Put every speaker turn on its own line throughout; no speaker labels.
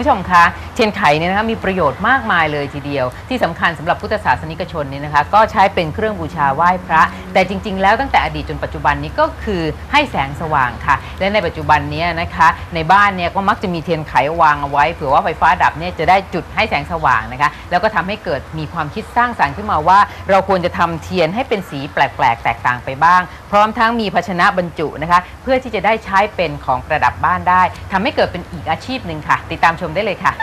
ผู้ชมคะเทียนไขเนี่ยนะคะมีประโยชน์มากมายเลยทีเดียว ที่สำคัญสำหรับพุทธศาสนิกชนเนี่ยนะคะก็ใช้เป็นเครื่องบูชาไหว้พระ แต่จริง ๆ แล้วตั้งแต่อดีตจนปัจจุบันนี้ก็คือให้แสงสว่างค่ะ และในปัจจุบันเนี้นะคะ ในบ้านเนี่ยก็มักจะมีเทียนไขวางเอาไว้เผื่อว่าไฟฟ้าดับเนี่ยจะได้จุดให้แสงสว่างนะคะ แล้วก็ทำให้เกิดมีความคิดสร้างสรรค์ขึ้นมาว่า เราควรจะทำเทียนให้เป็นสีแปลกๆ แตกต่างไปบ้าง พร้อมทั้งมีภาชนะบรรจุนะคะ เพื่อที่จะได้ใช้เป็นของประดับบ้านได้ทำให้เกิดเป็นอีกอาชีพหนึ่งค่ะ ติดตามชมได้เลยค่ะ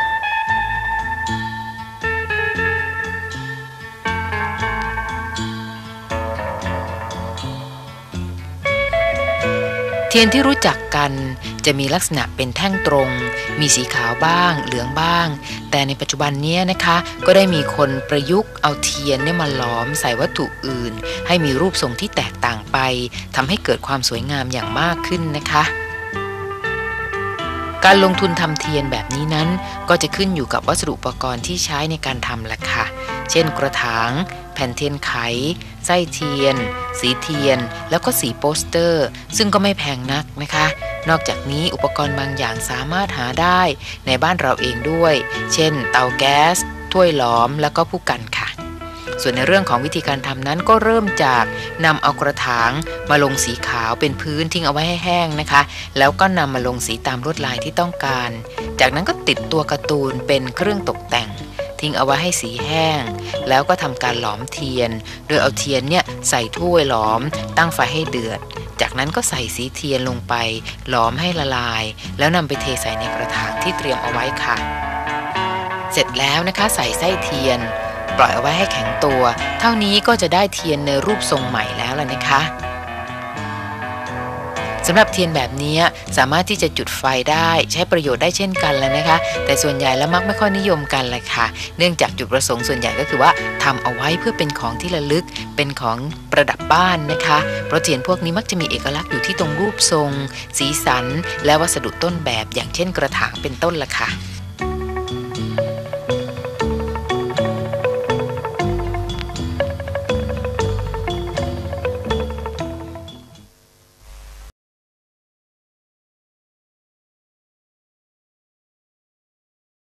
เทียนที่รู้จักกันจะมีลักษณะเป็นแท่งตรง มีสีขาวบ้าง เหลืองบ้าง แต่ในปัจจุบันนี้นะคะ ก็ได้มีคนประยุกต์เอาเทียนเนี่ยมาหลอมใส่วัตถุอื่น ให้มีรูปทรงที่แตกต่างไปทำให้เกิดความสวยงามอย่างมากขึ้นนะคะ การลงทุนทำเทียนแบบนี้นั้น ก็จะขึ้นอยู่กับวัสดุอุปกรณ์ที่ใช้ในการทำละค่ะ เช่นกระถาง แผ่นเทียนไข ไส้เทียน สีเทียน แล้วก็สีโปสเตอร์ ซึ่งก็ไม่แพงนักนะคะ นอกจากนี้อุปกรณ์บางอย่างสามารถหาได้ในบ้านเราเองด้วย เช่น เตาแก๊ส ถ้วยหลอม แล้วก็ผู้กันค่ะ ส่วนในเรื่องของวิธีการทำนั้นก็เริ่มจากนำเอากระถางมาลงสีขาวเป็นพื้นทิ้งเอาไว้ให้แห้งนะคะ แล้วก็นำมาลงสีตามลวดลายที่ต้องการ จากนั้นก็ติดตัวการ์ตูนเป็นเครื่องตกแต่ง ทิ้งเอาไว้ให้สีแห้ง แล้วก็ทำการหลอมเทียน โดยเอาเทียนเนี่ยใส่ถ้วยหลอม ตั้งไฟให้เดือดจากนั้นก็ใส่สีเทียนลงไป หลอมให้ละลาย แล้วนำไปเทใส่ในกระถางที่เตรียมเอาไว้ค่ะ เสร็จแล้วนะคะใส่ไส้เทียน ปล่อยเอาไว้ให้แข็งตัว เท่านี้ก็จะได้เทียนในรูปทรงใหม่แล้วล่ะนะคะสำหรับเทียนแบบนี้สามารถที่จะจุดไฟได้ใช้ประโยชน์ได้เช่นกันแล้วนะคะ แต่ส่วนใหญ่แล้วมักไม่ค่อยนิยมกันเลยค่ะ เนื่องจากจุดประสงค์ส่วนใหญ่ก็คือว่าทำเอาไว้เพื่อเป็นของที่ระลึกเป็นของประดับบ้านนะคะ เพราะเทียนพวกนี้มักจะมีเอกลักษณ์อยู่ที่ตรงรูปทรง สีสัน และวัสดุต้นแบบอย่างเช่นกระถางเป็นต้นละค่ะ